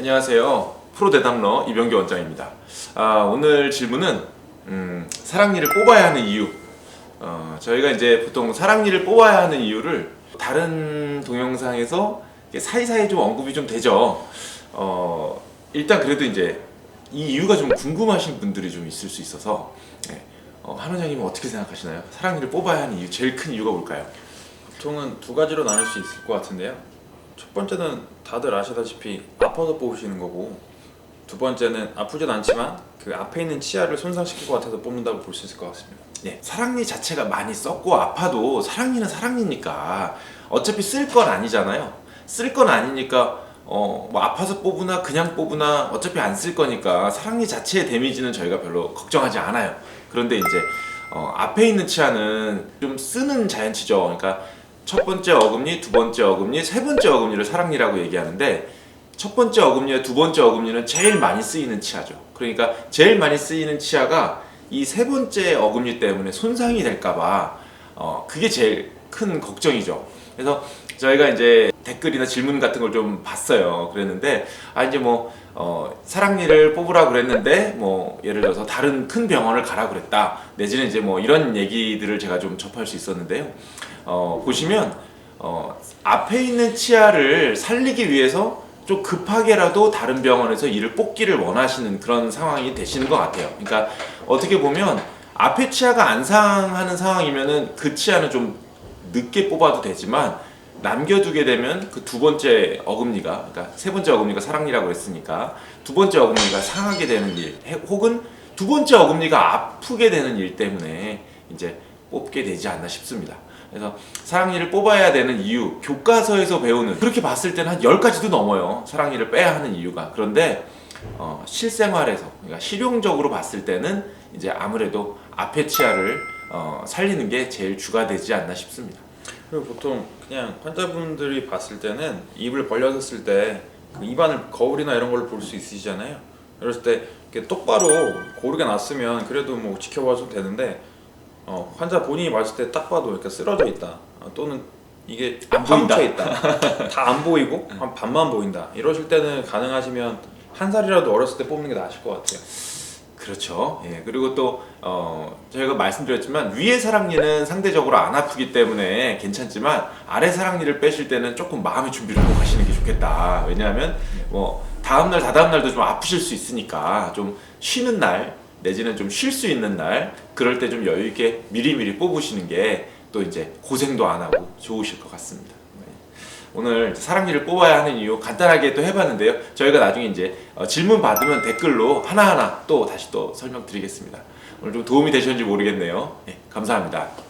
안녕하세요. 프로 대담러 이병규 원장입니다. 아, 오늘 질문은 음, 사랑니를 뽑아야 하는 이유. 어, 저희가 이제 보통 사랑니를 뽑아야 하는 이유를 다른 동영상에서 사이사이 좀 언급이 좀 되죠. 어, 일단 그래도 이제 이 이유가 좀 궁금하신 분들이 좀 있을 수 있어서 네. 어, 한 원장님은 어떻게 생각하시나요? 사랑니를 뽑아야 하는 이유, 제일 큰 이유가 뭘까요? 보통은 두 가지로 나눌 수 있을 것 같은데요. 첫 번째는 다들 아시다시피 아파서 뽑으시는 거고 두 번째는 아프진 않지만 그 앞에 있는 치아를 손상시킬 것 같아서 뽑는다고 볼 수 있을 것 같습니다. 네, 사랑니 자체가 많이 썩고 아파도 사랑니는 사랑니니까 어차피 쓸 건 아니잖아요. 쓸 건 아니니까 어, 뭐 아파서 뽑으나 그냥 뽑으나 어차피 안 쓸 거니까 사랑니 자체의 데미지는 저희가 별로 걱정하지 않아요. 그런데 이제 어, 앞에 있는 치아는 좀 쓰는 자연치죠. 그러니까 첫 번째 어금니, 두 번째 어금니, 세 번째 어금니를 사랑니라고 얘기하는데 첫 번째 어금니와 두 번째 어금니는 제일 많이 쓰이는 치아죠. 그러니까 제일 많이 쓰이는 치아가 이 세 번째 어금니 때문에 손상이 될까봐 어, 그게 제일 큰 걱정이죠. 그래서 저희가 이제 댓글이나 질문 같은 걸 좀 봤어요. 그랬는데 아 이제 뭐 어, 사랑니를 뽑으라 그랬는데 뭐 예를 들어서 다른 큰 병원을 가라 그랬다. 내지는 이제 뭐 이런 얘기들을 제가 좀 접할 수 있었는데요. 어, 보시면 어, 앞에 있는 치아를 살리기 위해서 좀 급하게라도 다른 병원에서 이를 뽑기를 원하시는 그런 상황이 되시는 것 같아요. 그러니까 어떻게 보면 앞에 치아가 안 상하는 상황이면은 그 치아는 좀 늦게 뽑아도 되지만 남겨두게 되면 그 두 번째 어금니가 그러니까 세 번째 어금니가 사랑니라고 했으니까 두 번째 어금니가 상하게 되는 일 해- 혹은 두 번째 어금니가 아프게 되는 일 때문에 이제 뽑게 되지 않나 싶습니다. 그래서 사랑니를 뽑아야 되는 이유 교과서에서 배우는 그렇게 봤을 때는 한 10가지도 넘어요. 사랑니를 빼야 하는 이유가. 그런데 어, 실생활에서 그러니까 실용적으로 봤을 때는 이제 아무래도 앞에 치아를 어, 살리는 게 제일 주가 되지 않나 싶습니다. 그리고 보통 그냥 환자분들이 봤을 때는 입을 벌려졌을 때 그 입안을 거울이나 이런 걸로 볼 수 있으시잖아요. 그랬을 때 이렇게 똑바로 고르게 놨으면 그래도 뭐 지켜봐도 되는데 어, 환자 본인이 봤을 때 딱 봐도 이렇게 쓰러져 있다 어, 또는 이게 안 보인다. 있다 다 안 보이고 한 반만 보인다 이러실 때는 가능하시면 한 살이라도 어렸을 때 뽑는 게 나으실 것 같아요. 그렇죠. 예. 그리고 또 어, 저희가 말씀드렸지만 위에 사랑니는 상대적으로 안 아프기 때문에 괜찮지만 아래 사랑니를 빼실 때는 조금 마음의 준비를 하고 가시는 게 좋겠다. 왜냐하면 뭐 다음 날 다다음 날도 좀 아프실 수 있으니까 좀 쉬는 날 내지는 좀 쉴 수 있는 날 그럴 때 좀 여유 있게 미리미리 뽑으시는 게 또 이제 고생도 안 하고 좋으실 것 같습니다. 네. 오늘 사랑니를 뽑아야 하는 이유 간단하게 또 해봤는데요. 저희가 나중에 이제 어, 질문 받으면 댓글로 하나하나 또 다시 또 설명드리겠습니다. 오늘 좀 도움이 되셨는지 모르겠네요. 네, 감사합니다.